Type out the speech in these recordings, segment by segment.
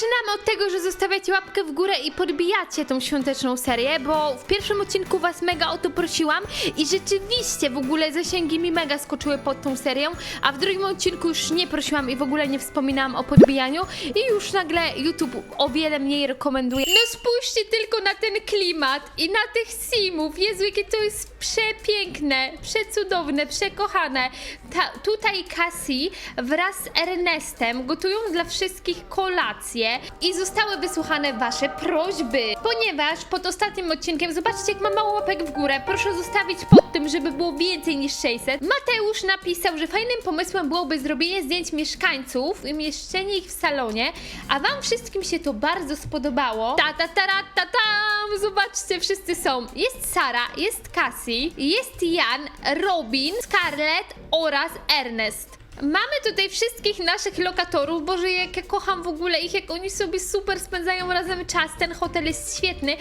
Zaczynamy od tego, że zostawiacie łapkę w górę i podbijacie tą świąteczną serię, bo w pierwszym odcinku was mega o to prosiłam i rzeczywiście w ogóle zasięgi mi mega skoczyły pod tą serią, a w drugim odcinku już nie prosiłam i w ogóle nie wspominałam o podbijaniu i już nagle YouTube o wiele mniej rekomenduje. No spójrzcie tylko na ten klimat i na tych simów. Jezu, jakie to jest przepiękne, przecudowne, przekochane. Ta, tutaj Cassie wraz z Ernestem gotują dla wszystkich kolację i zostały wysłuchane wasze prośby. Ponieważ pod ostatnim odcinkiem, zobaczcie jak ma mało łapek w górę, proszę zostawić pod tym, żeby było więcej niż 600. Mateusz napisał, że fajnym pomysłem byłoby zrobienie zdjęć mieszkańców i umieszczenie ich w salonie, a wam wszystkim się to bardzo spodobało. Ta ta ta ra, ta tam! Zobaczcie, wszyscy są. Jest Sara, jest Cassie, jest Jan, Robin, Scarlett oraz Ernest. Mamy tutaj wszystkich naszych lokatorów. Boże, jak ja kocham w ogóle ich, jak oni sobie super spędzają razem czas. Ten hotel jest świetny,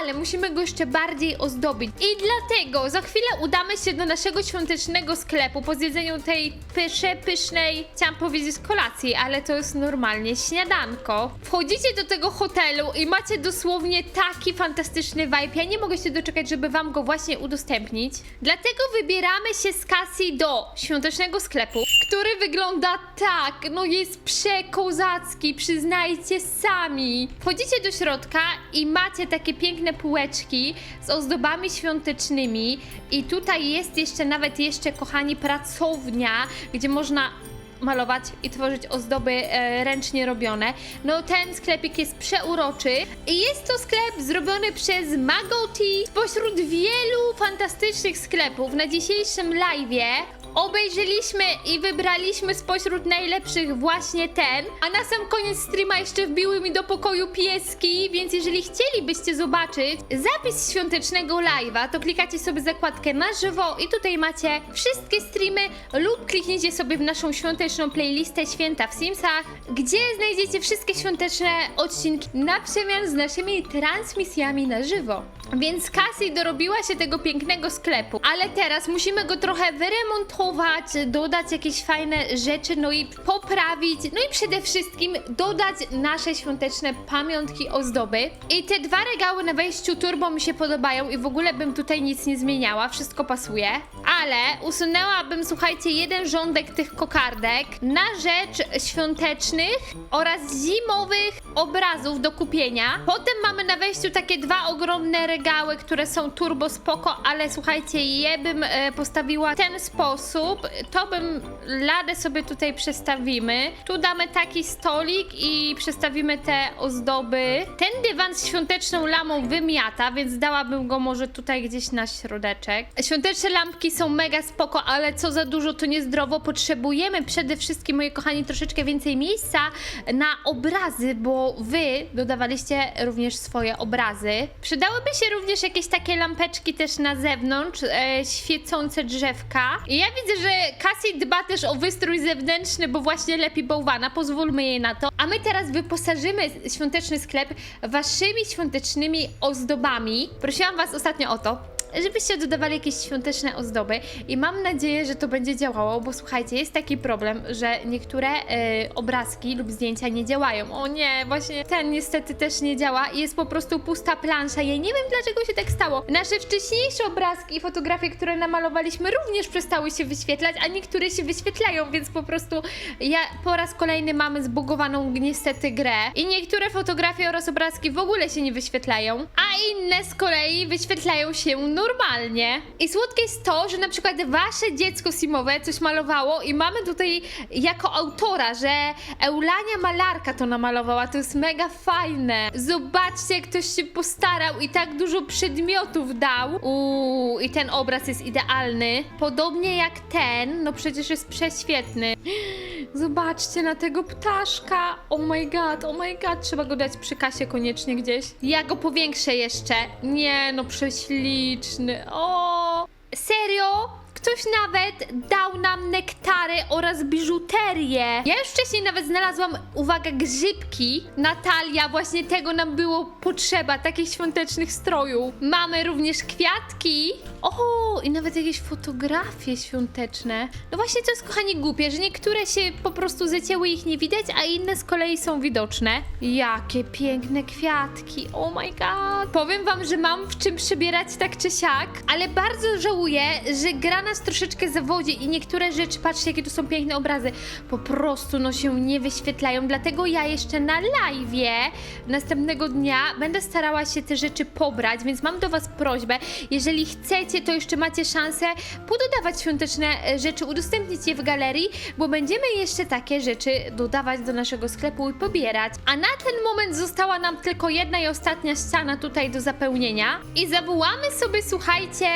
ale musimy go jeszcze bardziej ozdobić. I dlatego za chwilę udamy się do naszego świątecznego sklepu po zjedzeniu tej pysze, pysznej, chciałam powiedzieć kolacji, ale to jest normalnie śniadanko. Wchodzicie do tego hotelu i macie dosłownie taki fantastyczny vibe. Ja nie mogę się doczekać, żeby wam go właśnie udostępnić. Dlatego wybieramy się z Cassie do świątecznego sklepu, który wygląda tak, no jest przekozacki, przyznajcie sami. Wchodzicie do środka i macie takie piękne półeczki z ozdobami świątecznymi i tutaj jest jeszcze nawet jeszcze, kochani, pracownia, gdzie można malować i tworzyć ozdoby e, ręcznie robione. No ten sklepik jest przeuroczy i jest to sklep zrobiony przez Magoti spośród wielu fantastycznych sklepów na dzisiejszym live'ie. Obejrzeliśmy i wybraliśmy spośród najlepszych właśnie ten, a na sam koniec streama jeszcze wbiły mi do pokoju pieski, więc jeżeli chcielibyście zobaczyć zapis świątecznego live'a, to klikacie sobie zakładkę na żywo i tutaj macie wszystkie streamy lub kliknijcie sobie w naszą świąteczną playlistę Święta w Simsach, gdzie znajdziecie wszystkie świąteczne odcinki na przemian z naszymi transmisjami na żywo. Więc Cassie dorobiła się tego pięknego sklepu, ale teraz musimy go trochę wyremontować, dodać jakieś fajne rzeczy, no i poprawić, no i przede wszystkim dodać nasze świąteczne pamiątki, ozdoby. I te dwa regały na wejściu turbo mi się podobają i w ogóle bym tutaj nic nie zmieniała, wszystko pasuje. Ale usunęłabym, słuchajcie, jeden rządek tych kokardek na rzecz świątecznych oraz zimowych obrazów do kupienia. Potem mamy na wejściu takie dwa ogromne regały, które są turbo spoko, ale słuchajcie, je bym e, postawiła w ten sposób. To bym ladę sobie tutaj przestawimy. Tu damy taki stolik i przestawimy te ozdoby. Ten dywan z świąteczną lamą wymiata, więc dałabym go może tutaj gdzieś na środeczek. Świąteczne lampki są mega spoko, ale co za dużo to niezdrowo. Potrzebujemy przede wszystkim, moi kochani, troszeczkę więcej miejsca na obrazy, bo wy dodawaliście również swoje obrazy. Przydałyby się również jakieś takie lampeczki też na zewnątrz, e, świecące drzewka. I ja widzę, że Cassie dba też o wystrój zewnętrzny, bo właśnie lepi bałwana, pozwólmy jej na to. A my teraz wyposażymy świąteczny sklep waszymi świątecznymi ozdobami. Prosiłam was ostatnio o to, żebyście dodawali jakieś świąteczne ozdoby i mam nadzieję, że to będzie działało, bo słuchajcie, jest taki problem, że niektóre e, obrazki lub zdjęcia nie działają. O nie, właśnie ten niestety też nie działa i jest po prostu pusta plansza. Ja nie wiem dlaczego się tak stało. Nasze wcześniejsze obrazki i fotografie, które namalowaliśmy również przestały się wyświetlać, a niektóre się wyświetlają, więc po prostu ja po raz kolejny mamy zbugowaną niestety grę i niektóre fotografie oraz obrazki w ogóle się nie wyświetlają, a inne z kolei wyświetlają się normalnie. I słodkie jest to, że na przykład wasze dziecko simowe coś malowało i mamy tutaj jako autora, że Eulania Malarka to namalowała. To jest mega fajne. Zobaczcie, jak ktoś się postarał i tak dużo przedmiotów dał. Uuu, i ten obraz jest idealny. Podobnie jak ten, no przecież jest prześwietny. Zobaczcie na tego ptaszka. Oh my god, oh my god. Trzeba go dać przy kasie koniecznie gdzieś. Ja go powiększę jeszcze. Nie, no prześliczny. O! Serio? Ktoś nawet dał nam nektary oraz biżuterię. Ja już wcześniej nawet znalazłam, uwaga, grzybki. Natalia, właśnie tego nam było potrzeba, takich świątecznych strojów. Mamy również kwiatki. O, i nawet jakieś fotografie świąteczne. No właśnie to jest, kochani, głupie, że niektóre się po prostu zecięły, ich nie widać, a inne z kolei są widoczne. Jakie piękne kwiatki, oh my god. Powiem wam, że mam w czym przybierać tak czy siak, ale bardzo żałuję, że gra nas troszeczkę zawodzi i niektóre rzeczy, patrzcie jakie tu są piękne obrazy, po prostu no się nie wyświetlają, dlatego ja jeszcze na live'ie następnego dnia będę starała się te rzeczy pobrać, więc mam do was prośbę, jeżeli chcecie, to jeszcze macie szansę pododawać świąteczne e, rzeczy, udostępnić je w galerii, bo będziemy jeszcze takie rzeczy dodawać do naszego sklepu i pobierać. A na ten moment została nam tylko jedna i ostatnia ściana tutaj do zapełnienia i zawołamy sobie, słuchajcie,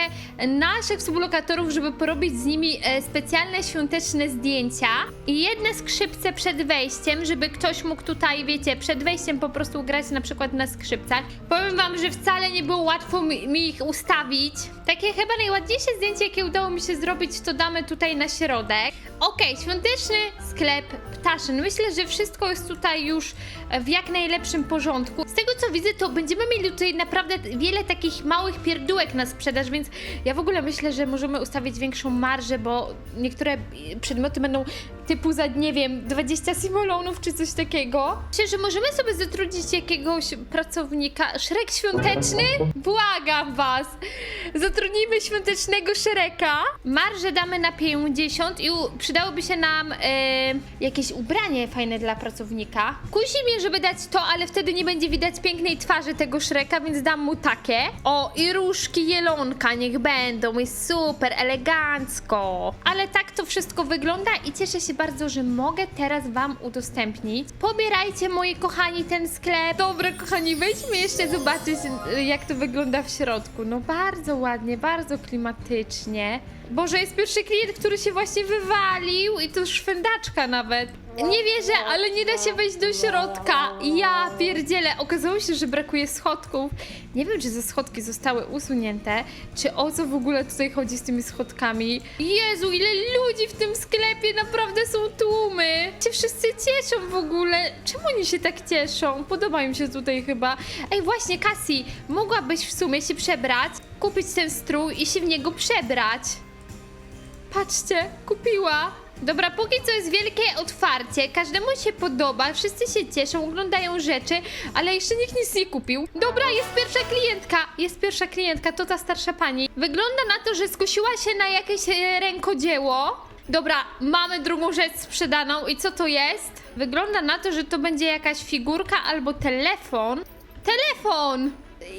naszych współlokatorów, żeby porobić z nimi e, specjalne świąteczne zdjęcia i jedne skrzypce przed wejściem, żeby ktoś mógł tutaj, wiecie, przed wejściem po prostu grać na przykład na skrzypcach. Powiem wam, że wcale nie było łatwo mi, mi ich ustawić. Takie chyba najładniejsze zdjęcie, jakie udało mi się zrobić, to damy tutaj na środek. Okej, świąteczny sklep ptaszyn. Myślę, że wszystko jest tutaj już w jak najlepszym porządku. Z tego co widzę, to będziemy mieli tutaj naprawdę wiele takich małych pierdółek na sprzedaż, więc ja w ogóle myślę, że możemy ustawić większą marżę, bo niektóre przedmioty będą typu za, nie wiem, 20 simolonów czy coś takiego. Myślę, że możemy sobie zatrudnić jakiegoś pracownika. Szrek świąteczny? Błagam was! Zatrudnijmy świątecznego szereka. Marżę damy na 50 i przydałoby się nam e, jakieś ubranie fajne dla pracownika. Kusi mnie, żeby dać to, ale wtedy nie będzie widać pięknej twarzy tego szreka, więc dam mu takie. O, i różki jelonka niech będą, jest super, elegancko. Ale tak to wszystko wygląda i cieszę się bardzo, że mogę teraz wam udostępnić. Pobierajcie, moi kochani, ten sklep. Dobra, kochani, wejdźmy jeszcze zobaczyć, jak to wygląda w środku. No bardzo ładnie, bardzo klimatycznie. Boże, jest pierwszy klient, który się właśnie wywalił i to szwędaczka nawet. Nie wierzę, ale nie da się wejść do środka. Ja pierdzielę. Okazało się, że brakuje schodków. Nie wiem, czy ze schodki zostały usunięte, czy o co w ogóle tutaj chodzi z tymi schodkami. Jezu, ile ludzi w tym sklepie, naprawdę są tłumy. Się wszyscy cieszą w ogóle. Czemu oni się tak cieszą? Podoba im się tutaj chyba. Ej, właśnie, Cassie, mogłabyś w sumie się przebrać, kupić ten strój i się w niego przebrać. Patrzcie, kupiła. Dobra, póki co jest wielkie otwarcie, każdemu się podoba, wszyscy się cieszą, oglądają rzeczy, ale jeszcze nikt nic nie kupił. Dobra, jest pierwsza klientka, jest pierwsza klientka, to ta starsza pani. Wygląda na to, że skusiła się na jakieś e, rękodzieło. Dobra, mamy drugą rzecz sprzedaną i co to jest? Wygląda na to, że to będzie jakaś figurka albo telefon. Telefon!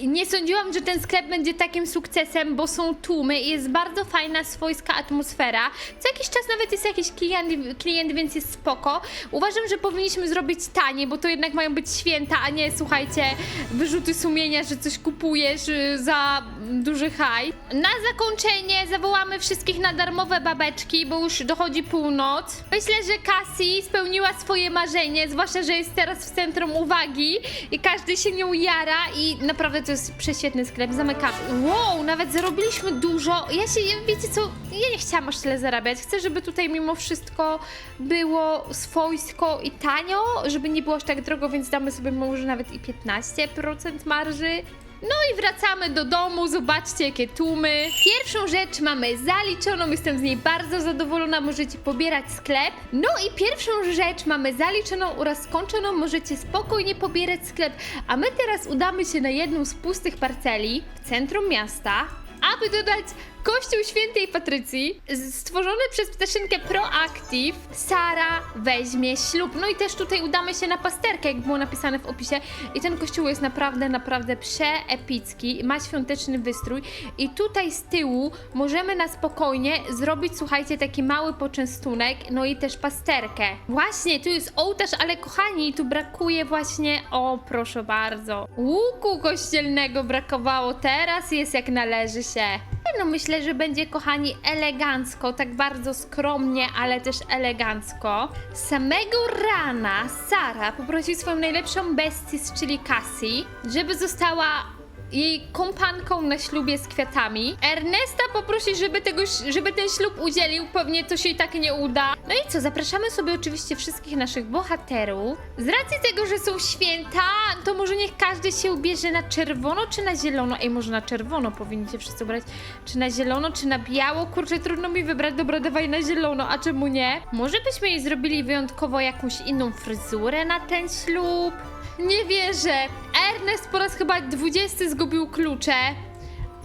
Nie sądziłam, że ten sklep będzie takim sukcesem, bo są tłumy i jest bardzo fajna, swojska atmosfera. Co jakiś czas nawet jest jakiś klient, klient więc jest spoko. Uważam, że powinniśmy zrobić tanie, bo to jednak mają być święta, a nie, słuchajcie, wyrzuty sumienia, że coś kupujesz y, za duży haj. Na zakończenie zawołamy wszystkich na darmowe babeczki, bo już dochodzi północ. Myślę, że Cassie spełniła swoje marzenie, zwłaszcza, że jest teraz w centrum uwagi i każdy się nią jara i naprawdę to jest prześwietny sklep. Zamykamy. Wow, nawet zarobiliśmy dużo. Ja się, wiecie co, ja nie chciałam aż tyle zarabiać. Chcę, żeby tutaj mimo wszystko było swojsko i tanio, żeby nie było aż tak drogo, więc damy sobie może nawet i 15% marży. No i wracamy do domu, zobaczcie jakie tłumy. Pierwszą rzecz mamy zaliczoną, jestem z niej bardzo zadowolona, możecie pobierać sklep. No i pierwszą rzecz mamy zaliczoną oraz skończoną, możecie spokojnie pobierać sklep. A my teraz udamy się na jedną z pustych parceli w centrum miasta, aby dodać Kościół Świętej Patrycji, stworzony przez ptaszynkę Proactive, Sara weźmie ślub. No i też tutaj udamy się na pasterkę, jak było napisane w opisie. I ten kościół jest naprawdę, naprawdę przeepicki, ma świąteczny wystrój. I tutaj z tyłu możemy na spokojnie zrobić, słuchajcie, taki mały poczęstunek, no i też pasterkę. Właśnie, tu jest ołtarz, ale kochani, tu brakuje właśnie, o proszę bardzo, łuku kościelnego brakowało, teraz jest jak należy się. No myślę, że będzie, kochani, elegancko, tak bardzo skromnie, ale też elegancko. Samego rana Sara poprosi swoją najlepszą bestię, czyli Cassie, żeby została jej kompanką na ślubie z kwiatami. Ernesta poprosi, żeby, tego, żeby ten ślub udzielił, pewnie to się i tak nie uda. No i co, zapraszamy sobie oczywiście wszystkich naszych bohaterów. Z racji tego, że są święta, to może niech każdy się ubierze na czerwono czy na zielono. Ej, może na czerwono powinniście wszyscy ubrać. Czy na zielono, czy na biało? Kurczę, trudno mi wybrać. Dobra, dawaj na zielono, a czemu nie? Może byśmy jej zrobili wyjątkowo jakąś inną fryzurę na ten ślub? Nie wierzę. Ernest po raz chyba 20 zgubił klucze.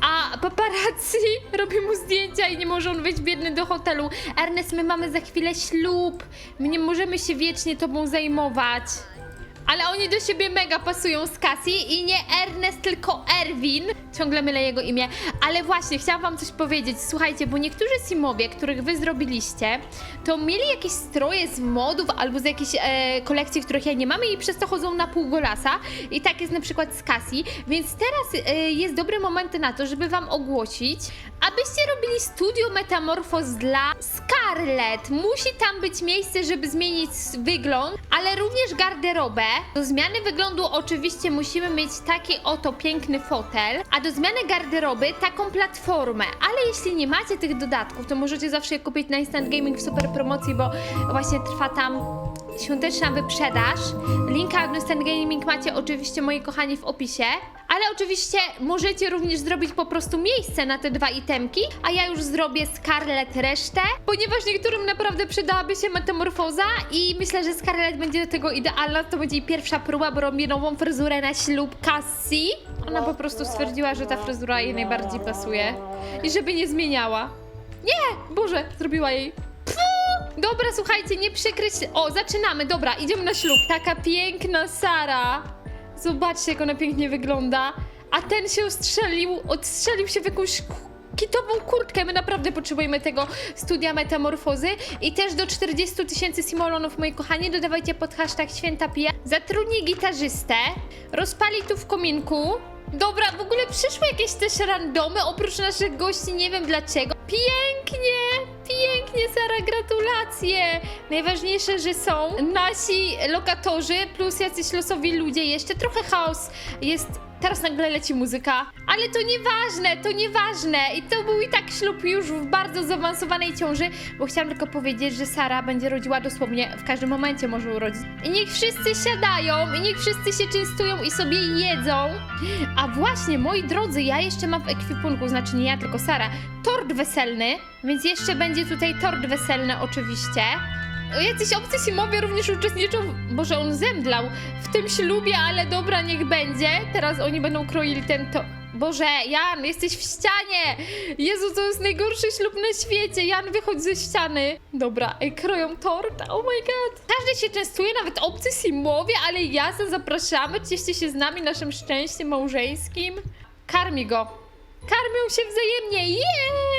A paparazzi robi mu zdjęcia i nie może on wejść biedny do hotelu. Ernest, my mamy za chwilę ślub. My nie możemy się wiecznie tobą zajmować. Ale oni do siebie mega pasują z Cassie i nie Ernest, tylko Erwin. Ciągle mylę jego imię. Ale właśnie, chciałam wam coś powiedzieć. Słuchajcie, bo niektórzy simowie, których wy zrobiliście, to mieli jakieś stroje z modów albo z jakichś e, kolekcji, których ja nie mamy i przez to chodzą na pół golasa. I tak jest na przykład z Cassie. Więc teraz e, jest dobry moment na to, żeby wam ogłosić, abyście robili studio Metamorfos dla Scarlett. Musi tam być miejsce, żeby zmienić wygląd, ale również garderobę. Do zmiany wyglądu oczywiście musimy mieć taki oto piękny fotel, a do zmiany garderoby taką platformę. Ale jeśli nie macie tych dodatków, to możecie zawsze je kupić na Instant Gaming w super promocji, bo właśnie trwa tam świąteczna wyprzedaż. Linka do Instant Gaming macie oczywiście, moi kochani, w opisie. Ale oczywiście możecie również zrobić po prostu miejsce na te dwa itemki, a ja już zrobię Scarlett resztę, ponieważ niektórym naprawdę przydałaby się metamorfoza i myślę, że Scarlett będzie do tego idealna. To będzie jej pierwsza próba, bo robi nową fryzurę na ślub Cassie. Ona po prostu stwierdziła, że ta fryzura jej najbardziej pasuje i żeby nie zmieniała. Nie! Boże, zrobiła jej Dobra, słuchajcie, nie przykryć. O, zaczynamy, dobra, idziemy na ślub. Taka piękna Sara. Zobaczcie, jak ona pięknie wygląda. A ten się strzelił, odstrzelił się w jakąś kitową kurtkę. My naprawdę potrzebujemy tego studia metamorfozy. I też do 40 tysięcy simolonów, moi kochani, dodawajcie pod hashtag święta pija. Zatrudnij gitarzystę, rozpali tu w kominku. Dobra, w ogóle przyszły jakieś też randomy, oprócz naszych gości, nie wiem dlaczego. Pięknie, pięknie, Sara, gratulacje! Najważniejsze, że są nasi lokatorzy, plus jacyś losowi ludzie jeszcze. Trochę chaos jest. Teraz nagle leci muzyka, ale to nieważne, to nieważne. I to był i tak ślub już w bardzo zaawansowanej ciąży, bo chciałam tylko powiedzieć, że Sara będzie rodziła dosłownie w każdym momencie może urodzić. I niech wszyscy siadają, i niech wszyscy się częstują i sobie jedzą. A właśnie, moi drodzy, ja jeszcze mam w ekwipunku, znaczy nie ja, tylko Sara, tort weselny, więc jeszcze będzie tutaj tort weselny oczywiście. Jacyś obcy simowie również uczestniczą, Boże, on zemdlał w tym ślubie, ale dobra, niech będzie. Teraz oni będą kroili ten to... Boże, Jan, jesteś w ścianie! Jezu, to jest najgorszy ślub na świecie! Jan, wychodź ze ściany! Dobra, ej, kroją tort, oh my god! Każdy się częstuje, nawet obcy simowie, ale jasne, zapraszamy, cieszcie się z nami, naszym szczęściem małżeńskim. Karmi go. Karmią się wzajemnie, jej!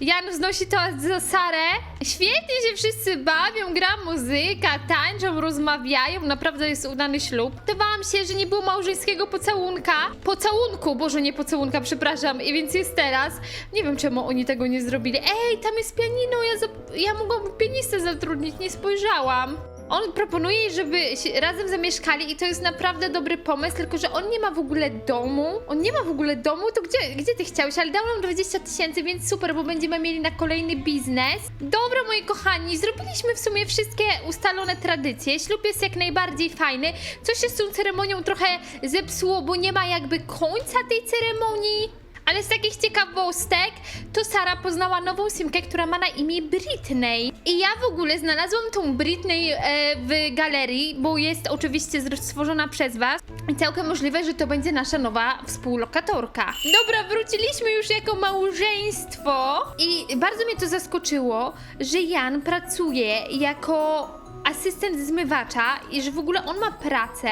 Jan znosi to za Sarę. Świetnie się wszyscy bawią, gra muzyka, tańczą, rozmawiają. Naprawdę jest udany ślub. Dawałam się, że nie było małżeńskiego pocałunka. Pocałunku, Boże, nie pocałunka, przepraszam. I więc jest teraz. Nie wiem, czemu oni tego nie zrobili. Ej, tam jest pianino, ja, ja mogłabym pianistę zatrudnić, nie spojrzałam. On proponuje, żeby razem zamieszkali i to jest naprawdę dobry pomysł, tylko że on nie ma w ogóle domu. On nie ma w ogóle domu, to gdzie, gdzie ty chciałeś? Ale dał nam 20 tysięcy, więc super, bo będziemy mieli na kolejny biznes. Dobra, moi kochani, zrobiliśmy w sumie wszystkie ustalone tradycje. Ślub jest jak najbardziej fajny. Coś się z tą ceremonią trochę zepsuło, bo nie ma jakby końca tej ceremonii. Ale z takich ciekawostek, to Sara poznała nową simkę, która ma na imię Britney. I ja w ogóle znalazłam tą Britney e, w galerii, bo jest oczywiście stworzona przez Was. I całkiem możliwe, że to będzie nasza nowa współlokatorka. Dobra, wróciliśmy już jako małżeństwo. I bardzo mnie to zaskoczyło, że Jan pracuje jako asystent zmywacza i że w ogóle on ma pracę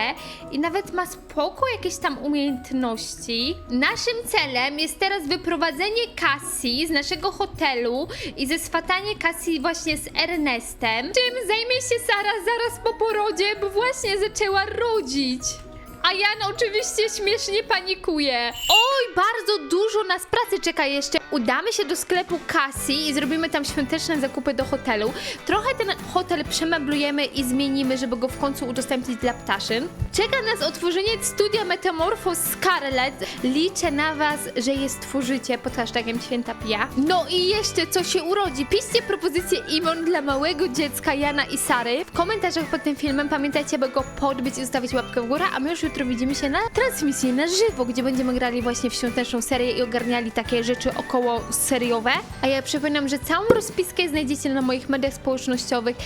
i nawet ma spoko jakieś tam umiejętności. Naszym celem jest teraz wyprowadzenie Cassie z naszego hotelu i zeswatanie Cassie właśnie z Ernestem, czym zajmie się Sara zaraz po porodzie, bo właśnie zaczęła rodzić. A Jan oczywiście śmiesznie panikuje. Oj, bardzo dużo nas pracy czeka jeszcze. Udamy się do sklepu Cassie i zrobimy tam świąteczne zakupy do hotelu. Trochę ten hotel przemeblujemy i zmienimy, żeby go w końcu udostępnić dla ptaszyn. Czeka nas otworzenie studia Metamorphos Scarlet. Liczę na was, że je stworzycie pod hashtagiem Święta Pia. No i jeszcze co się urodzi. Piszcie propozycję imon dla małego dziecka Jana i Sary. W komentarzach pod tym filmem pamiętajcie, by go podbić i zostawić łapkę w górę, a my już jutro widzimy się na transmisji na żywo, gdzie będziemy grali właśnie w świąteczną serię i ogarniali takie rzeczy około seriowe. A ja przypominam, że całą rozpiskę znajdziecie na moich mediach społecznościowych,